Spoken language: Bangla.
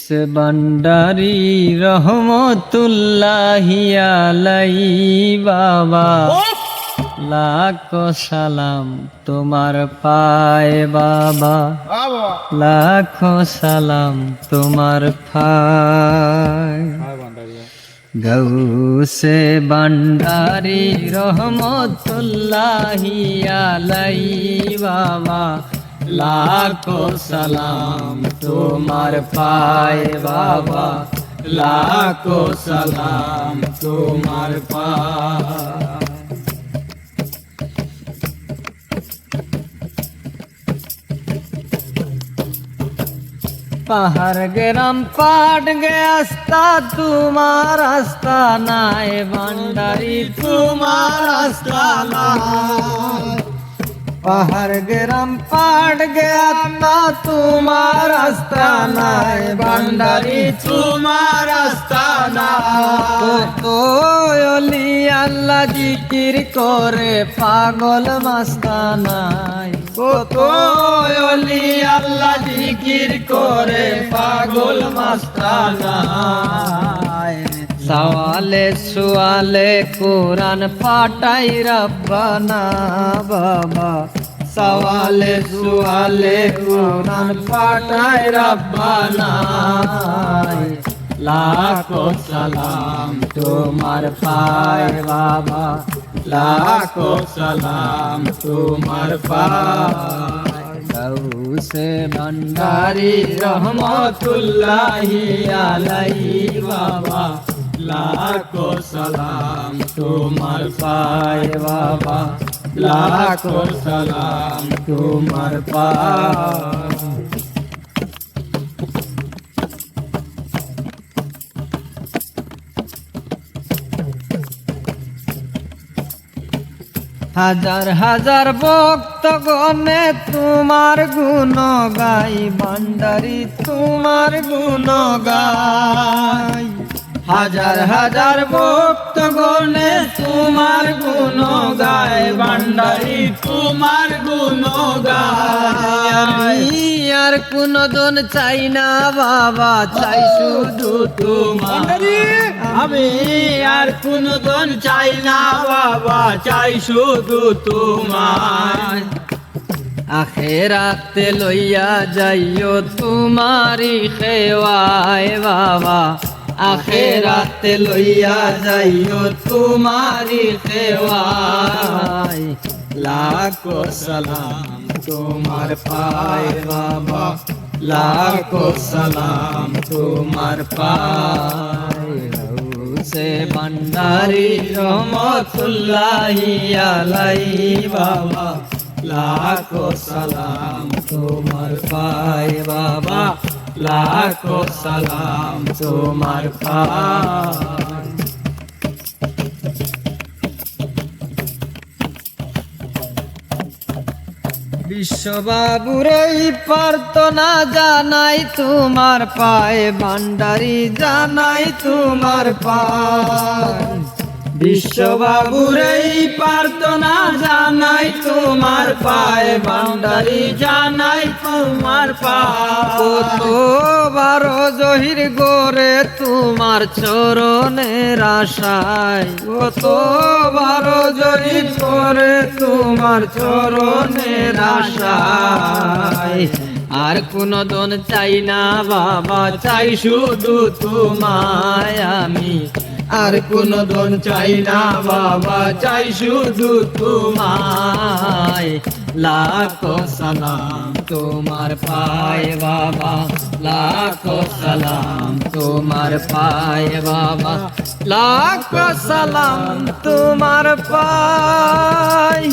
সে বান্ডারি রহমতুল্লাহি আলাই বাবা। লাখ সালাম তোমার পায়ে বাবা। লাখ সালাম তোমার পায়। গৌসে বান্ডারি রহমতুল্লাহি আলাই বাবা। লাখো সালাম তোমার পায় বাবা লাখো সালাম তোমার পায় পাহাড় গেরাম পাট গে আস্তা তোমার রাস্তা নাই ভান্ডারি তোমার রাস্তা নাই পাহাড় গেরাম পাট গে আত্মা তোমার রাস্তা নাই ভান্ডারি তোমার রাস্তা অলি, আল্লাহ জিকির করে পাগল মাস্তা নাই কত অলি, আল্লাহ জিকির করে পাগল মাস্তা নাই সওয়ালে সুয়ালে কোরআন পাটাই রব্বানা বাবা সওয়ালে সুয়ালে কোরআন পাটাই রব্বানা লাখো সালাম তোমার পায় বাবা লাখো সালাম তোমার পায় গৌসে ভণ্ডারি রহমতুল্লাহি আলাই বাবা লাখো সালাম তোমার পায় বাবা লাখো সালাম তোমার পায় হাজার হাজার ভক্ত গনে তোমার গুণ গাই ভান্ডারি তোমার গুণ গাই হাজার হাজার ভক্ত গনে তোমার গুণ গায় ভান্ডারি তোমার গুণ গাই আর কোন দন চাই না বাবা চাই শুধু তোমার। আমি আর কোন দন চাই না বাবা চাই শুধু তোমার। আখেরাতে লইয়া যাইও তোমারি খেওয়ায় বাবা। আখেরাতে লইয়া যাইও তোমারি খেওয়ায় লাখো সালাম তোমার পায় বাবা। লাখো সালাম তোমার পায়। সে ভণ্ডারি রহমতুল্লাহি আলাই বাবা। লাখো সালাম তোমার পায় বাবা। লাখো সালাম তোমার বিশ্ববাবুর এই প্রার্থনা জানাই তোমার পায়ে ভান্ডারি জানাই তোমার পায় বিশ্ববাবুর এই প্রার্থনা জানাই, তোমার পায়ে ভান্ডারি জানাই, তোমার পায় বারো জহির গোরে তোমার চরণের আশায় কত বারো জহির করে তোমার চরণের আশায়। আর কোন দন চাই না, বাবা, চাই শুধু তোমায় আমি। আর কোন ধন চাই না, বাবা চাই শুধু তোমায়। লাখ সালাম তোমার পায়, বাবা। লাখ সালাম তোমার পায়, বাবা। লাখ সালাম তোমার পায়।